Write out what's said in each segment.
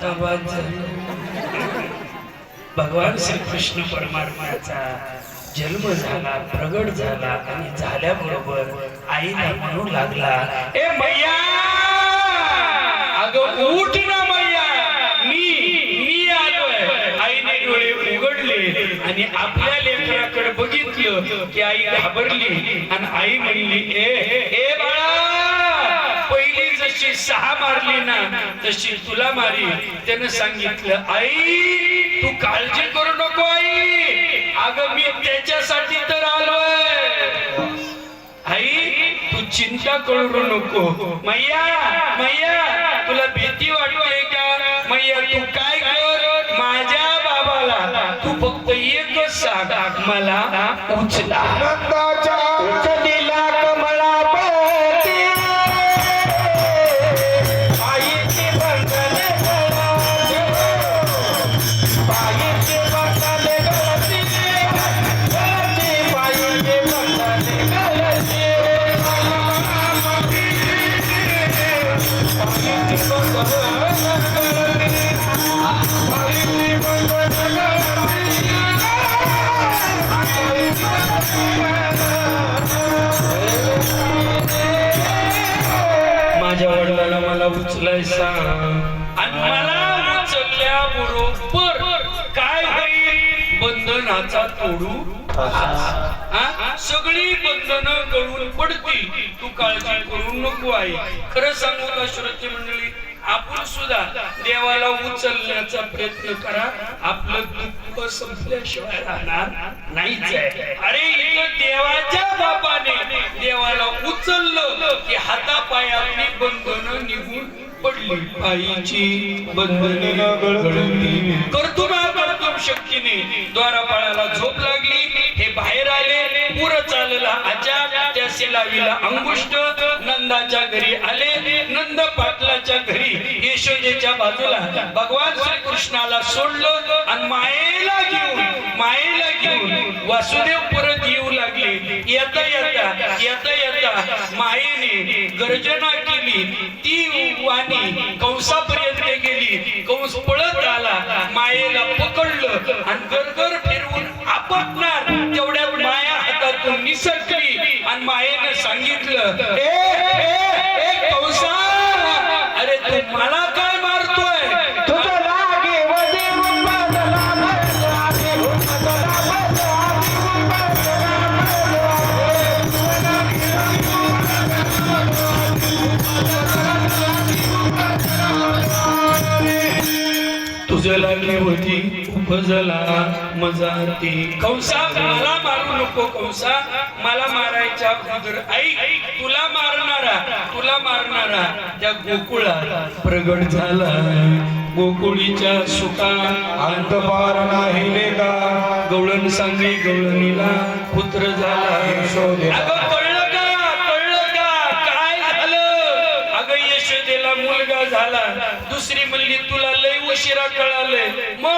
आता श्री कृष्ण भगवान श्रीकृष्ण परमात्म्याचा जन्म झाला प्रगट झाला आणि झाल्याबरोबर आईला म्हणू लागला ए मैया! अगं उठ ना मैया! मी मी आलोय. आईने डोळे उघडले आणि आपल्या लेकराकडे बघितलं की आई घाबरली आणि आई म्हणली ए ए बाळा जशी सहा मारली ना तशी तुला मारी. त्यानं सांगितलं आई तू काळजी करू नको आई. अगं मी त्याच्यासाठी तर आलोय. आई तू चिंता करू नको. मैया मैया तुला भीती वाटते का? मैया तू काय कर? माझ्या बाबाला तू फक्त एकच सांग. मला उचला. माझ्या वडिलांना मला उचलायचा. आणि मला उचलल्या बरोबर काय होईल? बंधनाचा तोडू सगळी बंधन गळून पडतील. तू काळजी करू नको आहे खरं सांगू का श्रोते मंडळी? आपण सुद्धा देवाला उचलण्याचा प्रयत्न करा. आपलं दुःख संपल्याशिवाय राहणार नाहीच आहे. अरे इथं देवाच्या बापाने देवाला उचललं की हातापायातली बंधन निघून पडली. आईची बंधने गळली कर्तुमा कर्तुम शक्तीने द्वारापाळाला झोप लागली. हे बाहेर आले. पुर चालला आजा त्यासे लाविला. अंगुष्ट नंदाच्या घरी आले. नंद पाटलाच्या घरी यशोदेच्या बाजूला. भगवान श्री कृष्णाला सोडलं आणि मायेला घेऊन मायेला घेऊन वासुदेव परत येऊ लागले. येता येता येता येता मायेने गर्जना केली. ती वाणी कंसापर्यंत गेली. कंस पळत आला. मायेला पकडलं आणि गरगर फिरवून आपटणार सांगितलं. ए ए ए कंसा अरे तू मला काय तुझं लागली होती. फजला मजा कौसा कंसा मला मारू नको कंसा. मला मारायच्या अगोदर आई तुला मारणारा तुला मारणारा त्या गोकुळा प्रगट झाला. गोकुळीच्या सुखा अंत पार नाही लेका गवळण सांगे गवळणीला पुत्र झाला. अगं कळलं का? कळलं का? काय झालं? अगं यशोदेला मुलगा झाला. दुसरी मुलगी तुला लय उशिरा कळालंय. मग?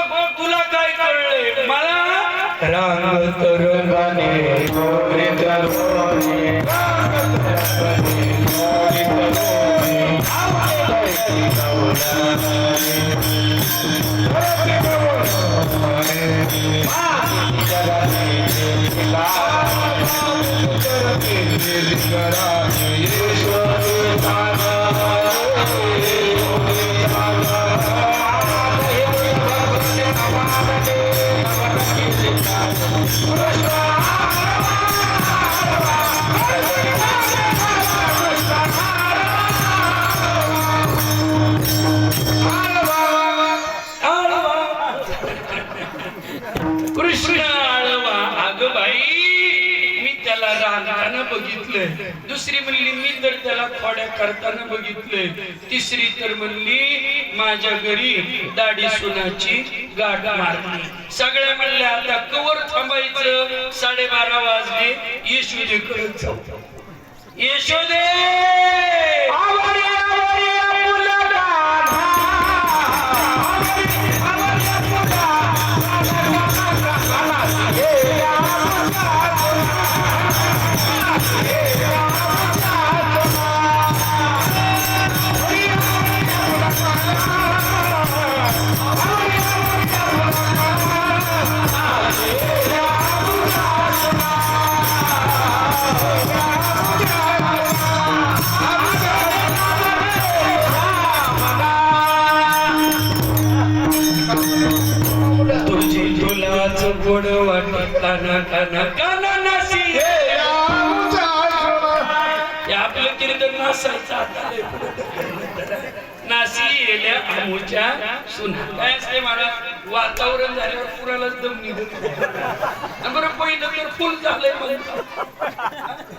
रांग तरंगाने मोरे रांग तरंगाने बघितलंय. दुसरी म्हणली मी तर त्याला खोड्या करताना बघितलंय. तिसरी तर म्हणली माझ्या घरी दाढी सुनाची गाठ मारली. सगळ्या म्हणल्या आता कवर थांबायचं. साडेबारा वाजले. येशूदेकडे जाऊ. येशोदे! तुलाच गोड वाटे काना काना काना नासी हे आमचा आश्रम आपलं कीर्तन नासायचं आता. लय पुढं. नासी येल्या आमूच्या सुना. काय असते मला वातावरण झाल्यावर पुरालाच दम निघत बरं पहिलं तर फुल झालंय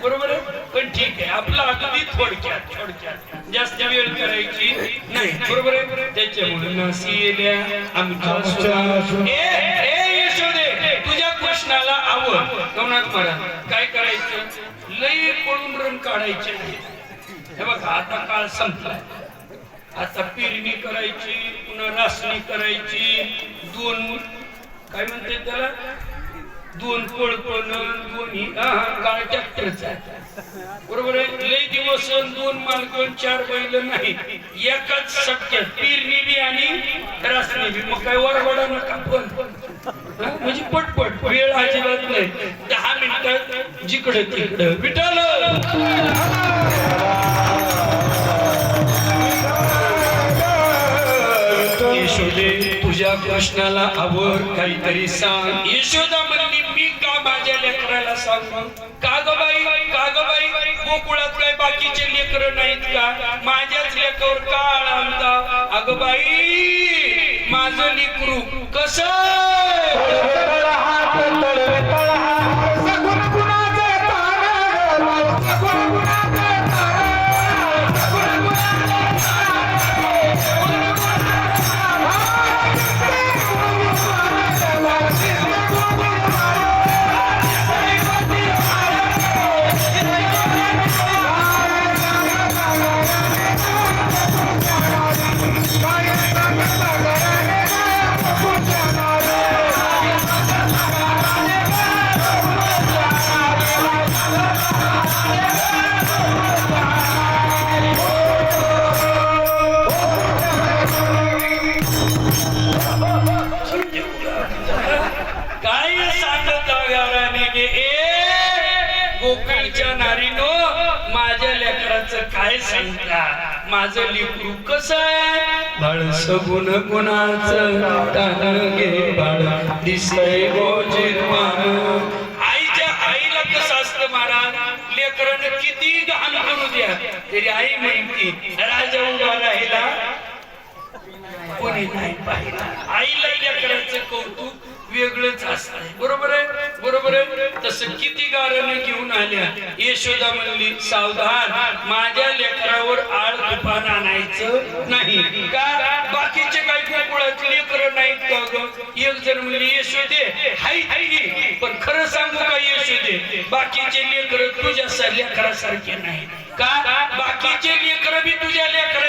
बरोबर आहे? पण ठीक आहे. आपलं अगदी थोडक्यात थोडक्यात. जास्त वेळ करायची नाही. बरोबर आहे? त्याच्यामुळे नासी येल्या आमच्या सुना. आवड नवनाथ महाराज काय करायचं? लई पळून रन काढायचे हे बघा आता काळ संपलाय. आता पेरणी करायची पुन्हा रासणी करायची दोन काय म्हणते त्याला? दोन पळपण दोन्ही दोन हा, काळ ट्रॅक्टरचा बरोबर आहे? लय दिवस दोन मालकन चार बैल नाही. एकाच शक्य पेरणी बी आणि रासणी बी. मग काय वरवडा नका पण. म्हणजे पटपट वेळ अजिबात नाही. दहा मिनिटात जिकडे तिकडं. विठल यशोदे तुझ्या कृष्णाला आवड काहीतरी सांग. यशोदा म्हणली मी का माझ्या लेकराला सांग? का ग बाई? का ग बाई? गोकुळात काय बाकीचे लेकर नाहीत का? माझ्याच लेकर काळ आमचा अग बाई माझं निकरू. कसं? गोकुळच्या नारीनो माझ्या लेकराचं काय सांगता? माझं लेकरू कसं आहे? बाळ सगुण गुणाचं तान गे बाळ. दिसय गोजिरमान आईच्या आईला कसं असतं महाराज लेकरानं किती घाण करू द्या. तरी आई म्हणती राजा उभा राहिला कोणी नाही पाहिला. आईला लेकराचं कौतुक वेगळंच असतंय. बरोबर आहे? बरोबर आहे? तसं किती गारण घेऊन आल्या? यशोदा म्हणली सावधान माझ्या लेकरावर आळ तुफान आणायचं नाही. का? बाकीचे काही गोकुळाचे लेकर नाहीत का एक जण म्हणली यशोदे हाय हाय पण खरं सांगू का यशोदे? बाकीचे लेकर तुझ्या लेकरासारखे नाही का? बाकीचे लेकर बी तुझ्या लेकर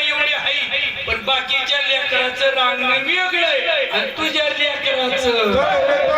पण बाकीच्या लेकराचं रांगण वेगळं आहे. आणि तुझ्या लेकराचं.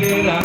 গেলাম